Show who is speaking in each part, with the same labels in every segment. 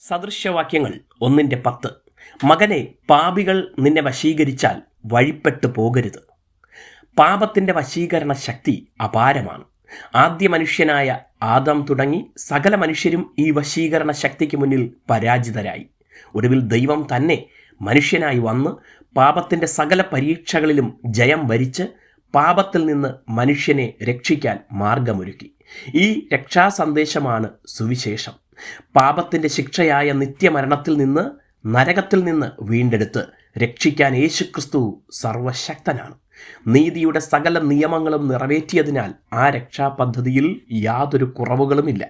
Speaker 1: സദൃശ്യവാക്യങ്ങൾ ഒന്നിന്റെ പത്ത്. മകനെ പാപികൾ നിന്നെ വശീകരിച്ചാൽ വഴിപ്പെട്ടു പോകരുത്. പാപത്തിന്റെ വശീകരണ ശക്തി അപാരമാണ്. ആദ്യ മനുഷ്യനായ ആദം തുടങ്ങി സകല മനുഷ്യരും ഈ വശീകരണ ശക്തിക്ക് മുന്നിൽ പരാജിതരായി. ഒടുവിൽ ദൈവം തന്നെ മനുഷ്യനായി വന്ന് പാപത്തിന്റെ സകല പരീക്ഷകളിലും ജയം വരിച്ച് പാപത്തിൽ നിന്ന് മനുഷ്യനെ രക്ഷിക്കാൻ മാർഗമൊരുക്കി. ഈ രക്ഷാസന്ദേശമാണ് സുവിശേഷം. പാപത്തിന്റെ ശിക്ഷയായ നിത്യമരണത്തിൽ നിന്ന് നരകത്തിൽ നിന്ന് വീണ്ടെടുത്ത് രക്ഷിക്കാൻ യേശുക്രിസ്തു സർവശക്തനാണ്. നീതിയുടെ സകല നിയമങ്ങളും നിറവേറ്റിയതിനാൽ ആ രക്ഷാപദ്ധതിയിൽ യാതൊരു കുറവുകളുമില്ല.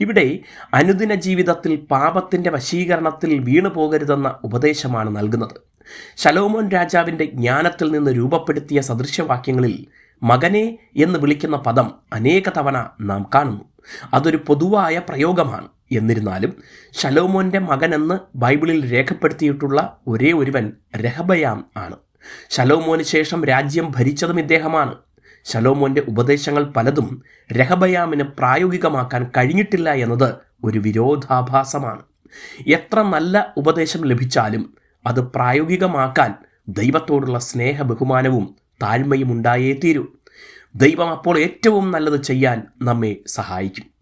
Speaker 1: ഇവിടെ അനുദിന ജീവിതത്തിൽ പാപത്തിന്റെ വശീകരണത്തിൽ വീണു പോകരുതെന്ന ഉപദേശമാണ് നൽകുന്നത്. ശലോമോൻ രാജാവിന്റെ ജ്ഞാനത്തിൽ നിന്ന് രൂപപ്പെടുത്തിയ സദൃശ്യവാക്യങ്ങളിൽ മകനെ എന്ന് വിളിക്കുന്ന പദം അനേക തവണ നാം കാണുന്നു. അതൊരു പൊതുവായ പ്രയോഗമാണ്. എന്നിരുന്നാലും ശലോമോന്റെ മകനെന്ന് ബൈബിളിൽ രേഖപ്പെടുത്തിയിട്ടുള്ള ഒരേ ഒരുവൻ രഹബയാം ആണ്. ശലോമോന് ശേഷം രാജ്യം ഭരിച്ചതും ഇദ്ദേഹമാണ്. ശലോമോന്റെ ഉപദേശങ്ങൾ പലതും രഹബയാമിന് പ്രായോഗികമാക്കാൻ കഴിഞ്ഞിട്ടില്ല എന്നത് ഒരു വിരോധാഭാസമാണ്. എത്ര നല്ല ഉപദേശം ലഭിച്ചാലും അത് പ്രായോഗികമാക്കാൻ ദൈവത്തോടുള്ള സ്നേഹ ബഹുമാനവും താഴ്മയും ഉണ്ടായേ തീരൂ. ദൈവം അപ്പോൾ ഏറ്റവും നല്ലത് ചെയ്യാൻ നമ്മെ സഹായിക്കും.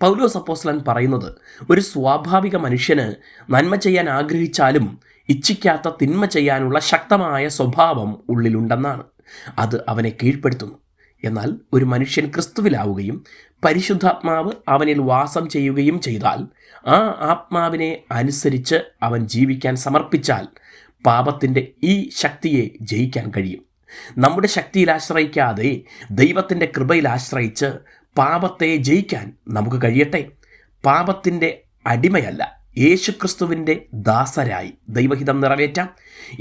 Speaker 1: പൗലോസ് അപ്പോസ്ലൻ പറയുന്നത് ഒരു സ്വാഭാവിക മനുഷ്യന് നന്മ ചെയ്യാൻ ആഗ്രഹിച്ചാലും ഇച്ഛിക്കാത്ത തിന്മ ചെയ്യാനുള്ള ശക്തമായ സ്വഭാവം ഉള്ളിലുണ്ടെന്നാണ്. അത് അവനെ കീഴ്പ്പെടുത്തുന്നു. എന്നാൽ ഒരു മനുഷ്യൻ ക്രിസ്തുവിലാവുകയും പരിശുദ്ധാത്മാവ് അവനിൽ വാസം ചെയ്യുകയും ചെയ്താൽ ആ ആത്മാവിനെ അനുസരിച്ച് അവൻ ജീവിക്കാൻ സമർപ്പിച്ചാൽ പാപത്തിന്റെ ഈ ശക്തിയെ ജയിക്കാൻ കഴിയും. നമ്മുടെ ശക്തിയിൽ ആശ്രയിക്കാതെ ദൈവത്തിന്റെ കൃപയിൽ ആശ്രയിച്ച് പാപത്തെ ജയിക്കാൻ നമുക്ക് കഴിയട്ടെ. പാപത്തിന്റെ അടിമയല്ല. യേശുക്രിസ്തുവിന്റെ ദാസരായി ദൈവഹിതം നിറവേറ്റാം.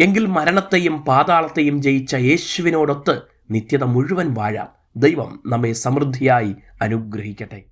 Speaker 1: എങ്കിൽ മരണത്തെയും പാതാളത്തെയും ജയിച്ച യേശുവിനോടൊത്ത് നിത്യത മുഴുവൻ വാഴാം. ദൈവം നമ്മെ സമൃദ്ധിയായി അനുഗ്രഹിക്കട്ടെ.